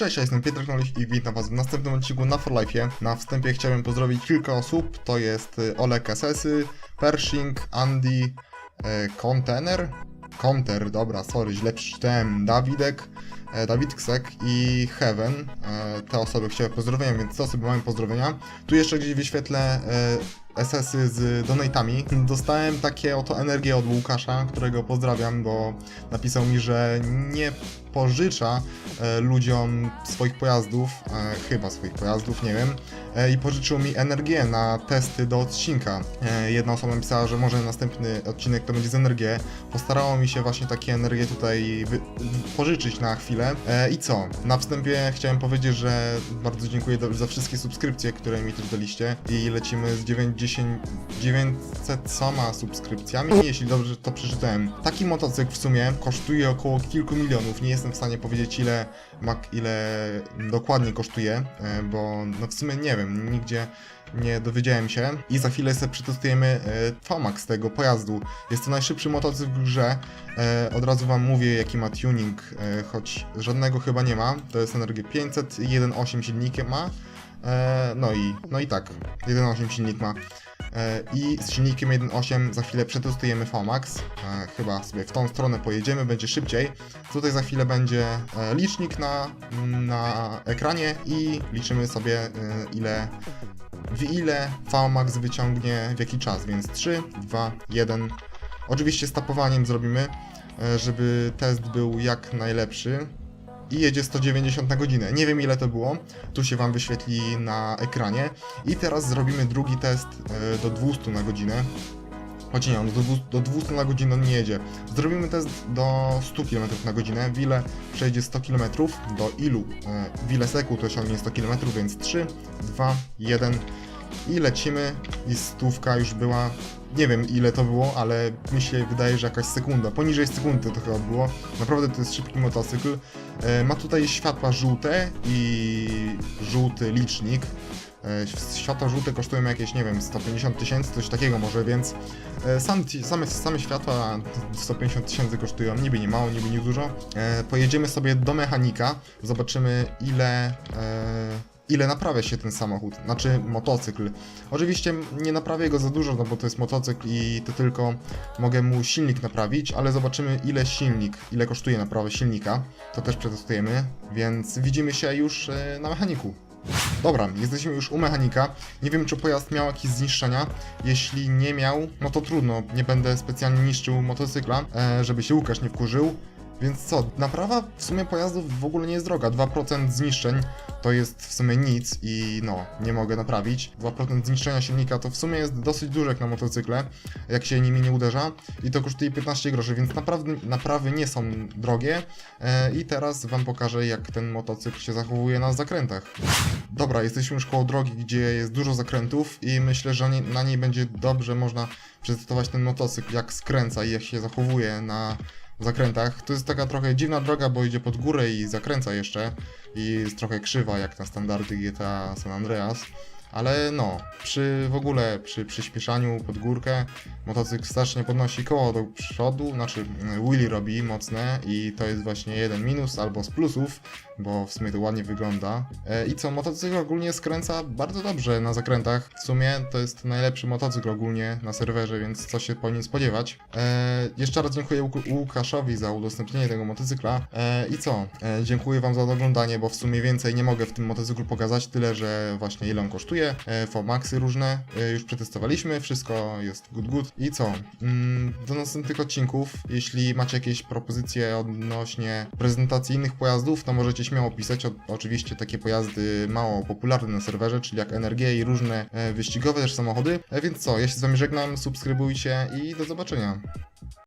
Cześć, ja jestem Pietrek Nolich i witam was w następnym odcinku na Life'ie. Na wstępie chciałem pozdrowić kilka osób, to jest y, Olek Esesy, Pershing, Andy, e, Container, Counter, dobra, sorry, źle przeczytałem, Dawidek, Dawid Ksek i Heaven. E, te osoby chciałem pozdrowienia, więc te osoby mają pozdrowienia. Tu jeszcze gdzieś wyświetlę e, SS-y z donatami. Dostałem takie oto energię od Łukasza, którego pozdrawiam, bo napisał mi, że nie pożycza e, ludziom swoich pojazdów, e, chyba swoich pojazdów, nie wiem, e, i pożyczył mi energię na testy do odcinka. E, jedna osoba napisała, że może następny odcinek to będzie z energię. Postarało mi się właśnie takie energię tutaj pożyczyć na chwilę. E, I co? Na wstępie chciałem powiedzieć, że bardzo dziękuję za wszystkie subskrypcje, które mi też daliście i lecimy z 90, 900 soma subskrypcjami, jeśli dobrze to przeczytałem. Taki motocykl w sumie kosztuje około kilku milionów. Nie jestem w stanie powiedzieć ile, ile dokładnie kosztuje, e, bo no w sumie nie wiem, nigdzie nie dowiedziałem się i za chwilę sobie przetestujemy e, VMAX tego pojazdu. Jest to najszybszy motocykl w grze. E, od razu wam mówię jaki ma tuning, e, choć żadnego chyba nie ma. To jest Energy 500, 1.8 silnikiem ma. E, no i no i tak, 1.8 silnik ma. E, I z silnikiem 1.8 za chwilę przetestujemy VMAX. E, chyba sobie w tą stronę pojedziemy, będzie szybciej. Tutaj za chwilę będzie e, licznik na, na ekranie i liczymy sobie e, ile w ile VMAX wyciągnie w jaki czas, więc 3, 2, 1. Oczywiście z tapowaniem zrobimy, e, żeby test był jak najlepszy. I jedzie 190 na godzinę. Nie wiem ile to było. Tu się Wam wyświetli na ekranie. I teraz zrobimy drugi test e, do 200 na godzinę. Choć nie, on do 200 do 200 na godzinę nie jedzie. Zrobimy test do 100 km na godzinę. W ile przejdzie 100 km? Do ilu? E, W ile sekund osiągnie 100 km? Więc 3, 2, 1 i lecimy. I stówka już była. Nie wiem ile to było, ale mi się wydaje, że jakaś sekunda. Poniżej sekundy to chyba było. Naprawdę to jest szybki motocykl. E, Ma tutaj światła żółte i żółty licznik. E, Światła żółte kosztują jakieś, nie wiem, 150 tysięcy, coś takiego może, więc e, sam, same, same światła 150 tysięcy kosztują, niby nie mało, niby nie dużo. E, Pojedziemy sobie do mechanika, zobaczymy ile, ile naprawia się ten samochód, znaczy motocykl. Oczywiście nie naprawię go za dużo, no bo to jest motocykl i to tylko mogę mu silnik naprawić, ale zobaczymy ile silnik, ile kosztuje naprawa silnika. To też przetestujemy, więc widzimy się już na mechaniku. Dobra, jesteśmy już u mechanika. Nie wiem, czy pojazd miał jakieś zniszczenia. Jeśli nie miał, no to trudno. Nie będę specjalnie niszczył motocykla, e, żeby się Łukasz nie wkurzył. Więc co, naprawa w sumie pojazdów w ogóle nie jest droga. 2% zniszczeń to jest w sumie nic i no, nie mogę naprawić. 2% zniszczenia silnika to w sumie jest dosyć dużo jak na motocykle, jak się nimi nie uderza. I to kosztuje 15 groszy, więc naprawdę naprawy nie są drogie. E, I teraz wam pokażę, jak ten motocykl się zachowuje na zakrętach. Dobra, jesteśmy już koło drogi, gdzie jest dużo zakrętów i myślę, że na niej będzie dobrze można przetestować ten motocykl, jak skręca i jak się zachowuje na zakrętach. To jest taka trochę dziwna droga, bo idzie pod górę i zakręca jeszcze i jest trochę krzywa jak na standardy GTA San Andreas. Ale no, przy w ogóle przy przyspieszaniu pod górkę motocykl strasznie podnosi koło do przodu, znaczy mm, wheelie robi mocne i to jest właśnie jeden minus albo z plusów, bo w sumie to ładnie wygląda. E, I co, motocykl ogólnie skręca bardzo dobrze na zakrętach. W sumie to jest najlepszy motocykl ogólnie na serwerze, więc co się powinien spodziewać. E, jeszcze raz dziękuję Łuk- Łukaszowi za udostępnienie tego motocykla. E, I co, dziękuję Wam za oglądanie, bo w sumie więcej nie mogę w tym motocyklu pokazać, tyle że właśnie ile on kosztuje. VMAXy różne już przetestowaliśmy, wszystko jest good good. I co, mm, do następnych odcinków, jeśli macie jakieś propozycje odnośnie prezentacji innych pojazdów, to możecie śmiało pisać. O, oczywiście takie pojazdy mało popularne na serwerze, czyli jak NRG i różne e, wyścigowe też samochody. E, więc co, ja się z Wami żegnam, subskrybujcie i do zobaczenia.